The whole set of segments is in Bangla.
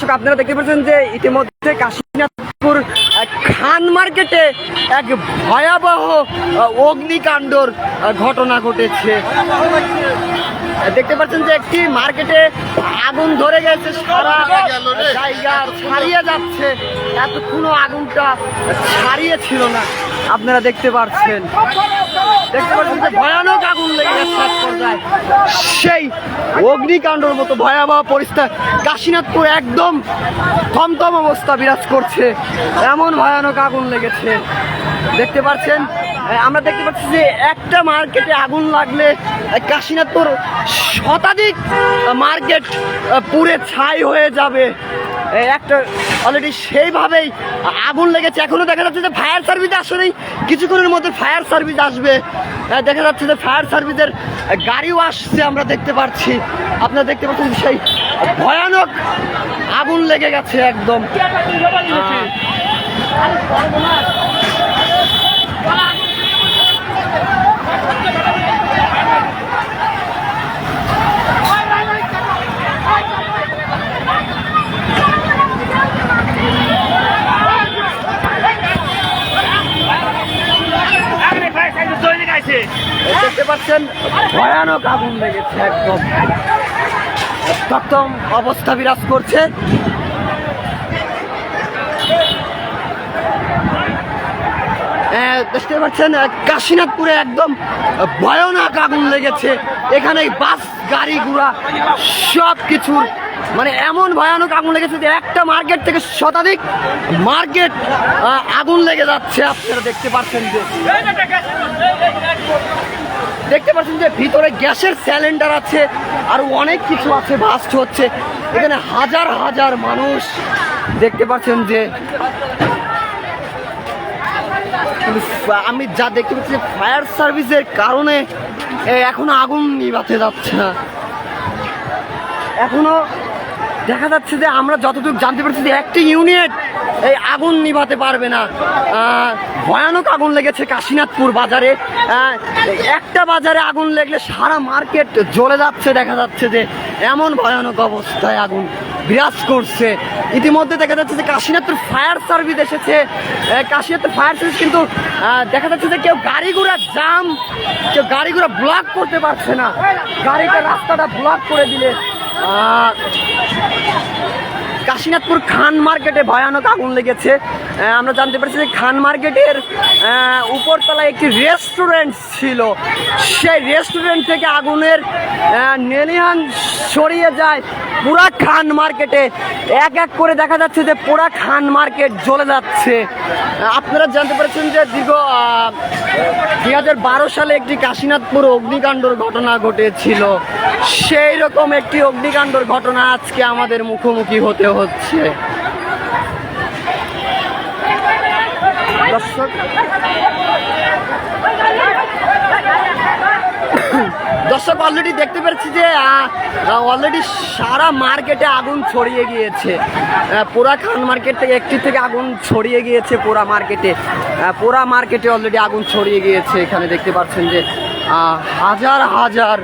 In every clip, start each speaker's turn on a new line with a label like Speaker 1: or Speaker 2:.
Speaker 1: দর্শক আপনারা দেখতে পাচ্ছেন যে ইতিমধ্যে কাশীনাথপুর খান মার্কেটে এক ভয়াবহ অগ্নিকাণ্ডর ঘটনা ঘটেছে। দেখতে পাচ্ছেন যে একটি মার্কেটে আগুন ধরে গেছে, সারা জায়গা ছাড়িয়ে যাচ্ছে। এতক্ষণও আগুনটা ছাড়িয়ে ছিল না। আপনারা দেখতে পাচ্ছেন। দেখতে পাচ্ছেন যে ভয়ানক আগুন লেগে সেই অগ্নিকাণ্ডর মতো ভয়াবহ পরিস্থিতি কাশীনাথপুর একদম থমথম অবস্থা। বিরাজ করছে। এমন ভয়ানক আগুন লেগেছে। দেখতে পাচ্ছেন? আমরা দেখতে পাচ্ছি যে একটা মার্কেটে আগুন লাগলে কাশীনাথপুর শতাধিক মার্কেট পুরে ছাই হয়ে যাবে। একটা অলরেডি সেইভাবেই আগুন লেগেছে। এখনও দেখা যাচ্ছে যে ফায়ার সার্ভিস আসলেই কিছুক্ষণের মধ্যে ফায়ার সার্ভিস আসবে। দেখা যাচ্ছে যে ফায়ার সার্ভিসের গাড়িও আসছে, আমরা দেখতে পাচ্ছি। আপনারা দেখতে পাচ্ছেন সেই ভয়ানক আগুন লেগে গেছে একদম। আহ, দেখতে পাচ্ছেন ভয়ানক আগুন লেগেছে একদম। প্রথম অবস্থা বিরাজ করছে। দেখতে পাচ্ছেন কাশীনাথপুরে একদম ভয়ানক আগুন লেগেছে। এখানে বাস গাড়ি ঘোড়া সব কিছুর মানে এমন ভয়ানক আগুন লেগেছে যে একটা মার্কেট থেকে শতাধিক মার্কেট আগুন লেগে যাচ্ছে। আপনারা দেখতে পাচ্ছেন যে দেখতে পাচ্ছেন যে ভিতরে গ্যাসের সিলিন্ডার আছে আর অনেক কিছু আছে ভাস্ট হচ্ছে। এখানে হাজার হাজার মানুষ দেখতে পাচ্ছেন যে আমি যা দেখতে পাচ্ছি ফায়ার সার্ভিসের কারণে এখনও আগুন নিভাতে যাচ্ছে না। এখনও দেখা যাচ্ছে যে আমরা যতটুকু জানতে পারছি যে একটি ইউনিট এই আগুন নিভাতে পারবে না। ভয়ানক আগুন লেগেছে কাশীনাথপুর বাজারে। একটা বাজারে আগুন লেগলে সারা মার্কেট জ্বলে যাচ্ছে, দেখা যাচ্ছে যে এমন ভয়ানক অবস্থায় আগুন বিরাজ করছে। ইতিমধ্যে দেখা যাচ্ছে যে কাশীনাথপুর ফায়ার সার্ভিস এসেছে। কাশীনাথপুর ফায়ার সার্ভিস কিন্তু দেখা যাচ্ছে যে কেউ গাড়িগুড়া জাম, কেউ গাড়ি ঘোড়া ব্লক করতে পারছে না। গাড়িটা রাস্তাটা ব্লক করে দিলে। কাশীনাথপুর খান মার্কেটে ভয়ানক আগুন লেগেছে। আমরা জানতে পারছি যে খান মার্কেটের উপরতলায় একটি রেস্টুরেন্ট ছিল। সেই রেস্টুরেন্ট থেকে আগুনের নেলিহান সরিয়ে যায় পুরা খান মার্কেটে। এক এক করে দেখা যাচ্ছে যে পুরা খান মার্কেট জ্বলে যাচ্ছে। আপনারা জানতে পারছেন যে দীর্ঘ দুই হাজার বারো সালে একটি কাশীনাথপুর অগ্নিকাণ্ডর ঘটনা ঘটেছিল। সেই রকম একটি অগ্নিকাণ্ডর ঘটনা আজকে আমাদের মুখোমুখি হতে হচ্ছে। দর্শক দর্শক অলরেডি দেখতে পেরেছি যে অলরেডি সারা মার্কেটে আগুন ছড়িয়ে গিয়েছে। পুরা খান মার্কেট থেকে একটি থেকে আগুন ছড়িয়ে গিয়েছে পুরা মার্কেটে পুরা মার্কেটে অলরেডি আগুন ছড়িয়ে গিয়েছে। এখানে দেখতে পাচ্ছেন যে হাজার হাজার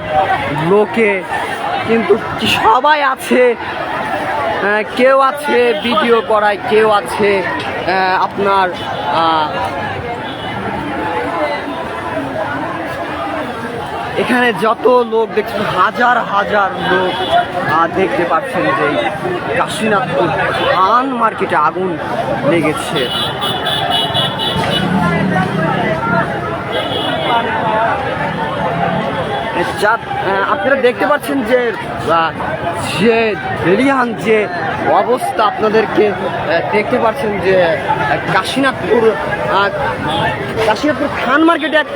Speaker 1: লোকে কিন্তু সবাই আছে। কেউ আছে ভিডিও করায়, কেউ আছে আপনার এখানে যত লোক দেখছেন, হাজার হাজার লোক দেখতে পাচ্ছেন যে কাশীনাথপুর খান মার্কেটে আগুন লেগেছে। যা আপনারা দেখতে পাচ্ছেন যে যে রেলিয়ান যে অবস্থা আপনাদেরকে দেখতে পাচ্ছেন যে কাশীনাথপুর কাশীনাথপুর খান মার্কেটে এক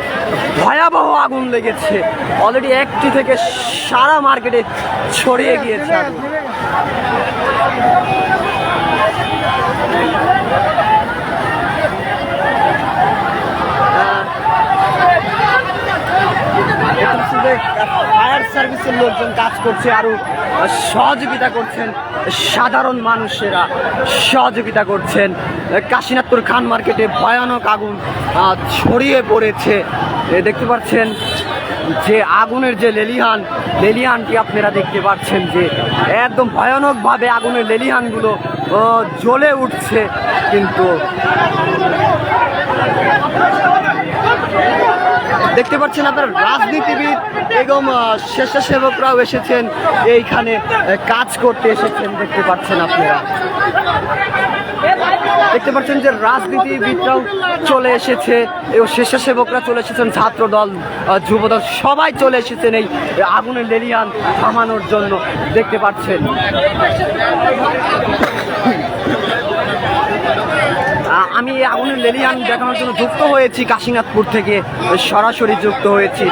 Speaker 1: ভয়াবহ আগুন লেগেছে। অলরেডি একটি থেকে সারা মার্কেটে ছড়িয়ে গিয়েছে আগুন। লোকজন কাজ করছে আরও সহযোগিতা করছেন সাধারণ মানুষেরা সহযোগিতা করছেন কাশীনাথপুর খান মার্কেটে ভয়ানক আগুন ছড়িয়ে পড়েছে দেখতে পাচ্ছেন যে আগুনের যে লেলিহান, লেলিহানটি আপনারা দেখতে পাচ্ছেন যে একদম ভয়ানকভাবে আগুনের লেলিহানগুলো জ্বলে উঠছে কিন্তু দেখতে পাচ্ছেন আপনার রাজনীতিবিদ এবং স্বেচ্ছাসেবকরাও এসেছেন এইখানে কাজ করতে এসেছেন দেখতে পাচ্ছেন আপনারা। দেখতে পাচ্ছেন যে রাজনীতিবিদরাও চলে এসেছে এবং স্বেচ্ছাসেবকরা চলে এসেছেন ছাত্র দল আহ, যুব দল সবাই চলে এসেছেন এই আগুনের লেলিয়ান থামানোর জন্য দেখতে পাচ্ছেন আ- আমি এই আগুনের লেলিয়ান দেখানোর জন্য যুক্ত হয়েছি, কাশীনাথপুর থেকে সরাসরি যুক্ত হয়েছি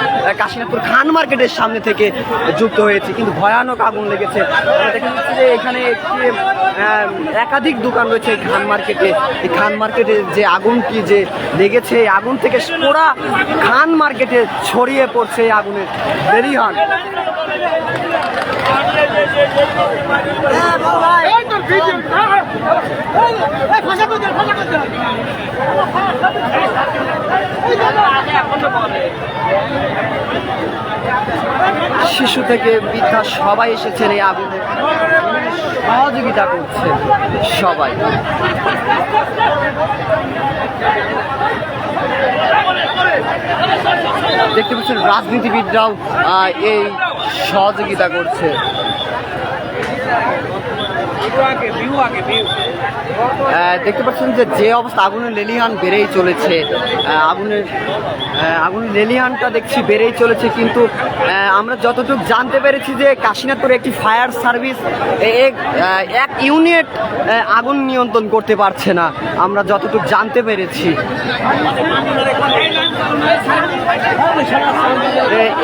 Speaker 1: কাশীনাথপুর খান মার্কেটের সামনে থেকে যুক্ত হয়েছি, কিন্তু ভয়ানক আগুন লেগেছে। দেখা যাচ্ছে যে এখানে একাধিক দোকান রয়েছে এই খান মার্কেটে। এই খান মার্কেটে যে আগুনটি যে লেগেছে, এই আগুন থেকে পুরা খান মার্কেটে ছড়িয়ে পড়ছে এই আগুনের লেলিহান শিশু থেকে বৃদ্ধা সবাই এসেছেন এই আগুনে সহযোগিতা করছে সবাই। দেখতে পাচ্ছেন, রাজনীতিবিদরাও এই সহযোগিতা করছে। দেখতে পাচ্ছেন যে যে অবস্থা, আগুনের লেলিহান বেড়েই চলেছে। আগুনের আগুনের লেলিহানটা দেখছি বেড়েই চলেছে, কিন্তু আমরা যতটুকু জানতে পেরেছি যে, কাশীনাথপুরে একটি ফায়ার সার্ভিস এক এক ইউনিট আগুন নিয়ন্ত্রণ করতে পারছে না, আমরা যতটুকু জানতে পেরেছি।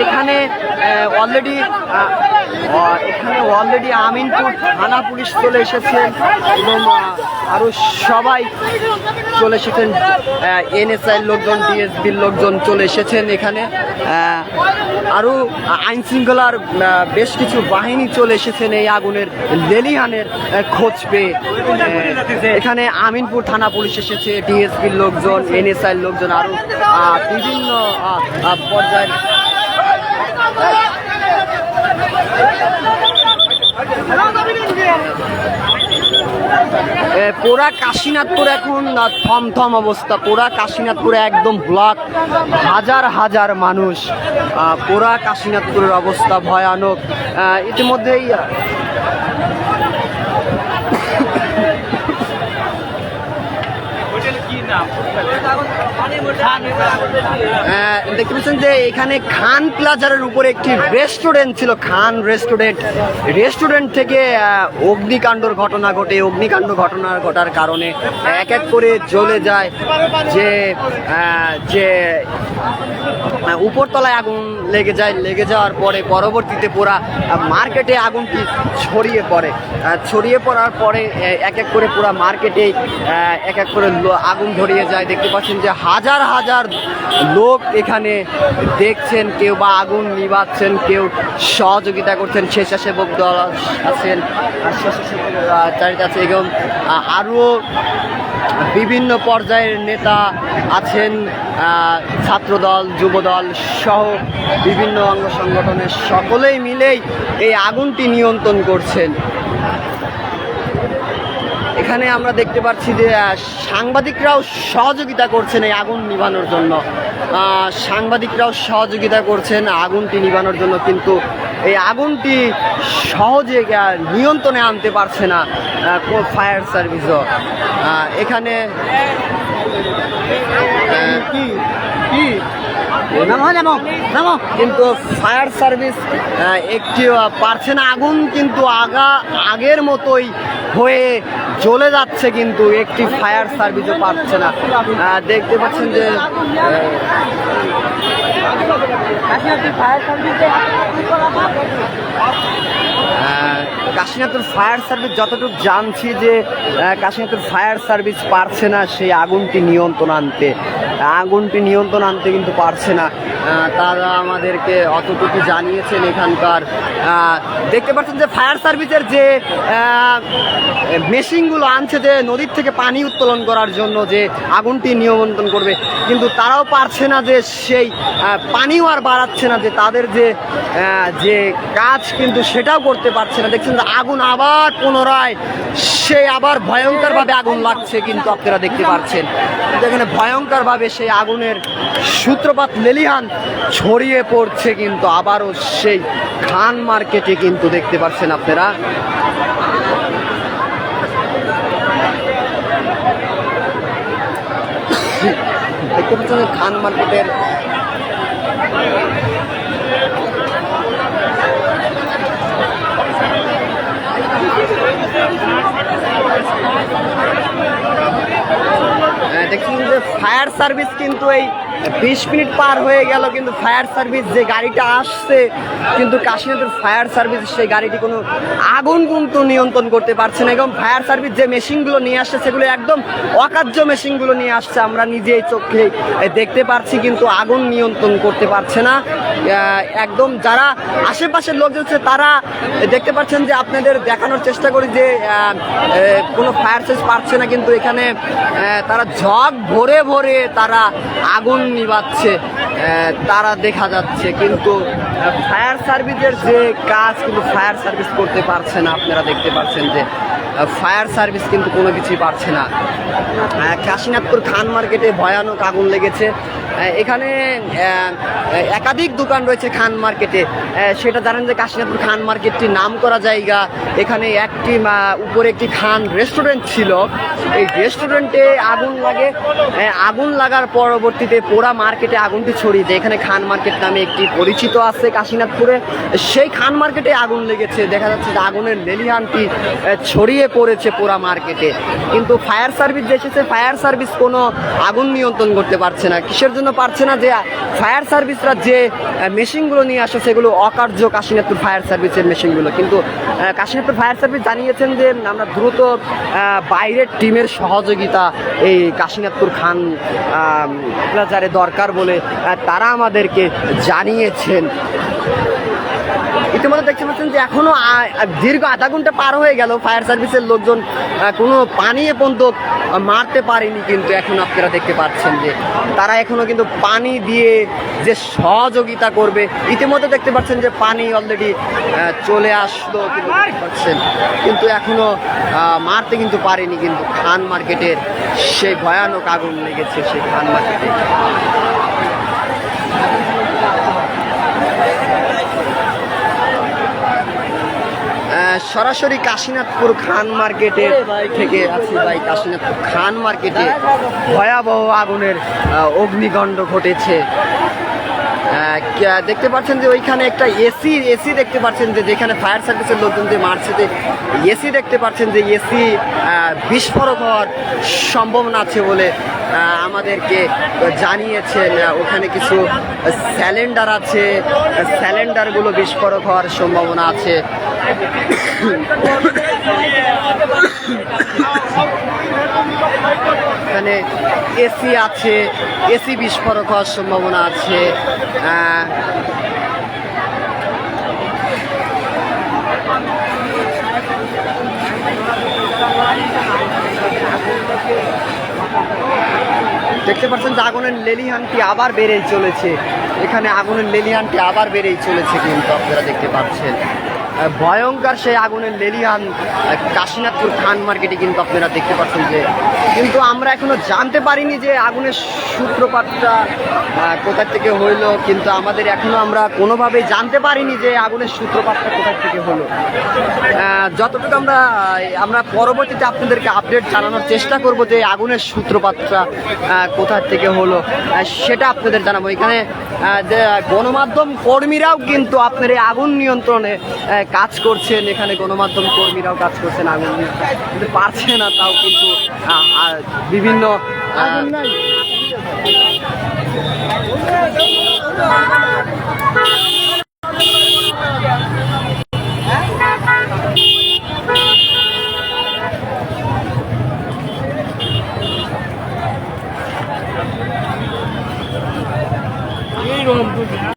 Speaker 1: এখানে অলরেডি এখানে অলরেডি আমিনপুর থানা পুলিশ চলে এসেছেন এবং আহ, আরও সবাই চলে এসেছেন। এনএসআই লোকজন ডিএসবির লোকজন চলে এসেছেন এখানে। আহ, আরও আইন শৃঙ্খলার বেশ কিছু বাহিনী চলে এসেছেন এই আগুনের লেলিহানের খোঁজ পেয়ে। এখানে আমিনপুর থানা পুলিশ এসেছে ডিএসপির লোকজন এনএসআই লোকজন আরও বিভিন্ন পর্যায়ের পুরা কাশীনাথপুর এখন থমথম অবস্থা। পুরা কাশীনাথপুরে একদম ব্লক। হাজার হাজার মানুষ পুরা কাশীনাথপুরের অবস্থা ভয়ানক। ইতিমধ্যেই আহ, দেখতে পাচ্ছেন যে এখানে খান প্লাজারের উপরে একটি রেস্টুরেন্ট ছিল, খান রেস্টুরেন্ট রেস্টুরেন্ট থেকে অগ্নিকাণ্ডর ঘটনা ঘটে। অগ্নিকাণ্ড ঘটনা ঘটার কারণে এক এক করে জ্বলে যায় যে যে উপরতলায় আগুন লেগে যায়। লেগে যাওয়ার পরে পরবর্তীতে পুরা মার্কেটে আগুনটি ছড়িয়ে পড়ে। ছড়িয়ে পড়ার পরে এক এক করে পুরা মার্কেটে এক এক করে আগুন ধরিয়ে যায়। দেখতে পাচ্ছেন যে হাজার হাজার লোক এখানে দেখছেন, কেউ বা আগুন নিভাচ্ছেন, কেউ সহযোগিতা করছেন, স্বেচ্ছাসেবক দল আছেন আছে এবং আরও বিভিন্ন পর্যায়ের নেতা আছেন ছাত্রদল, যুবদল সহ বিভিন্ন অঙ্গ সংগঠনের সকলেই মিলেই এই আগুনটি নিয়ন্ত্রণ করছেন। এখানে আমরা দেখতে পাচ্ছি যে সাংবাদিকরাও সহযোগিতা করছেন এই আগুন নিভানোর জন্য। সাংবাদিকরাও সহযোগিতা করছেন আগুনটি নিভানোর জন্য কিন্তু এই আগুনটি সহজে নিয়ন্ত্রণে আনতে পারছে না ফায়ার সার্ভিসও। এখানে কি? কি? কিন্তু ফায়ার সার্ভিস একটি পারছে না আগুন কিন্তু আগা আগের মতোই হয়ে জ্বলে যাচ্ছে কিন্তু একটি ফায়ার সার্ভিসও পাচ্ছে না। দেখতে পাচ্ছেন যে আহ, কাশীনাথের ফায়ার সার্ভিস যতটুকু জানছি যে আহ, কাশীনাথের ফায়ার সার্ভিস পারছে না সেই আগুনটি নিয়ন্ত্রণ আনতে। আগুনটি নিয়ন্ত্রণ আনতে কিন্তু পারছে না। তারা আমাদেরকে অতটুকু জানিয়েছেন এখানকার। দেখতে পাচ্ছেন যে ফায়ার সার্ভিসের যে মেশিনগুলো আনছে যে নদীর থেকে পানি উত্তোলন করার জন্য যে আগুনটি নিয়ন্ত্রণ করবে, কিন্তু তারাও পারছে না যে সেই পানিও আর বাড়াচ্ছে না যে তাদের যে যে কাজ কিন্তু সেটাও করতে পারছে না। দেখছেন যে আগুন আবার পুনরায়, সেই আবার ভয়ঙ্করভাবে আগুন লাগছে কিন্তু আপনারা দেখতে পাচ্ছেন। এখানে ভয়ঙ্করভাবে সেই আগুনের সূত্রপাত লেলিহান ছড়িয়ে পড়ছে কিন্তু আবারও সেই খান মার্কেটে কিন্তু দেখতে পাচ্ছেন আপনারা। দেখতে পাচ্ছেন খান মার্কেটের আহ, দেখছেন যে ফায়ার সার্ভিস কিন্তু এই বিশ মিনিট পার হয়ে গেল, কিন্তু ফায়ার সার্ভিস যে গাড়িটা আসছে, কিন্তু কাশীনাথের ফায়ার সার্ভিস সেই গাড়িটি কোনো আগুন কিন্তু নিয়ন্ত্রণ করতে পারছে না এবং ফায়ার সার্ভিস যে মেশিনগুলো নিয়ে আসছে, সেগুলো একদম অকার্য মেশিনগুলো নিয়ে আসছে, আমরা নিজেই চোখে দেখতে পারছি, কিন্তু আগুন নিয়ন্ত্রণ করতে পারছে না। একদম যারা আশেপাশের লোকজন আছে, তারা দেখতে পাচ্ছেন যে আপনাদের দেখানোর চেষ্টা করি যে কোনো ফায়ার সার্ভিস পারছে না, কিন্তু এখানে তারা ঝগ ভরে ভরে তারা আগুন নিবাচ্ছে তারা দেখা যাচ্ছে, কিন্তু ফায়ার সার্ভিসের যে কাজ কিন্তু ফায়ার সার্ভিস করতে পারছে না। আপনারা দেখতে পাচ্ছেন যে ফায়ার সার্ভিস কিন্তু কোনো কিছুই পারছে না। কাশীনাথপুর খান মার্কেটে ভয়ানক আগুন লেগেছে। এখানে একাধিক দোকান রয়েছে খান মার্কেটে। সেটা জানেন যে কাশীনাথপুর খান মার্কেটটি নাম করা জায়গা। এখানে একটি উপরে একটি খান রেস্টুরেন্ট ছিল। এই রেস্টুরেন্টে আগুন লাগে। আগুন লাগার পরবর্তীতে পোড়া মার্কেটে আগুনটি ছড়িয়ে যায়। এখানে খান মার্কেট নামে একটি পরিচিত আছে কাশীনাথপুরে সেই খান মার্কেটে আগুন লেগেছে। দেখা যাচ্ছে যে আগুনের লেলিহানটি ছড়িয়ে পড়েছে পোড়া মার্কেটে। কিন্তু ফায়ার সার্ভিস যে এসেছে, ফায়ার সার্ভিস কোনো আগুন নিয়ন্ত্রণ করতে পারছে না। কিসের জন্য পারছে না যে ফায়ার সার্ভিসরা যে মেশিনগুলো নিয়ে আসে, সেগুলো অকার্য কাশীনাথপুর ফায়ার সার্ভিসের মেশিনগুলো কিন্তু কাশীনাথপুর ফায়ার সার্ভিস জানিয়েছেন যে, আমরা দ্রুত বাইরের টিমের সহযোগিতা এই কাশীনাথপুর খান প্লাজারে দরকার বলে তারা আমাদেরকে জানিয়েছেন। ইতিমধ্যে দেখতে পাচ্ছেন যে এখনও দীর্ঘ আধা ঘণ্টা পার হয়ে গেল ফায়ার সার্ভিসের লোকজন কোনো পানি পর্যন্ত মারতে পারেনি কিন্তু এখন আপনারা দেখতে পাচ্ছেন যে তারা এখনও কিন্তু পানি দিয়ে যে সহযোগিতা করবে, ইতিমধ্যে দেখতে পাচ্ছেন যে পানি অলরেডি চলে আসলো কিন্তু পাচ্ছেন। কিন্তু এখনও মারতে কিন্তু পারেনি কিন্তু খান মার্কেটের সেই ভয়ানক আগুন লেগেছে সেই খান মার্কেটে। সরাসরি কাশীনাথপুর খান মার্কেটের থেকে আছি ভাই কাশীনাথপুর খান মার্কেটে ভয়াবহ আগুনের অগ্নিকণ্ড ঘটেছে। দেখতে পাচ্ছেন যে ওইখানে একটা এসি এসি দেখতে পাচ্ছেন যে যেখানে ফায়ার সার্ভিসের লোকজন যে মারছে যে এসি দেখতে পাচ্ছেন যে এসি বিস্ফোরক হওয়ার সম্ভাবনা আছে বলে আমাদেরকে জানিয়েছেন। ওখানে কিছু স্যালেন্ডার আছে স্যালেন্ডারগুলো বিস্ফোরক হওয়ার সম্ভাবনা আছে। এখানে এসি আছে, এসি বিস্ফোরক হওয়ার সম্ভাবনা আছে দেখতে পাচ্ছেন যে আগুনের লেলিহানটি আবার বেড়েই চলেছে। এখানে আগুনের লেলিহানটি আবার বেড়েই চলেছে কিন্তু আপনারা দেখতে পাচ্ছেন। ভয়ঙ্কর সেই আগুনের লেলিহান কাশীনাথপুর খান মার্কেটে কিন্তু আপনারা দেখতে পাচ্ছেন যে কিন্তু আমরা এখনও জানতে পারিনি যে আগুনের সূত্রপাতটা আহ, কোথা থেকে হইল কিন্তু আমাদের এখনও আমরা কোনোভাবেই জানতে পারিনি যে আগুনের সূত্রপাতটা কোথা থেকে হলো যতটুকু আমরা আমরা পরবর্তীতে আপনাদেরকে আপডেট জানানোর চেষ্টা করব যে আগুনের সূত্রপাতটা আহ, কোথা থেকে হলো সেটা আপনাদের জানাব। এখানে যে গণমাধ্যম কর্মীরাও কিন্তু আপনার এই আগুন নিয়ন্ত্রণে কাজ করছেন এখানে গণমাধ্যম কর্মীরাও কাজ করছেন আগুন কিন্তু পারছে না তাও কিন্তু বিভিন্ন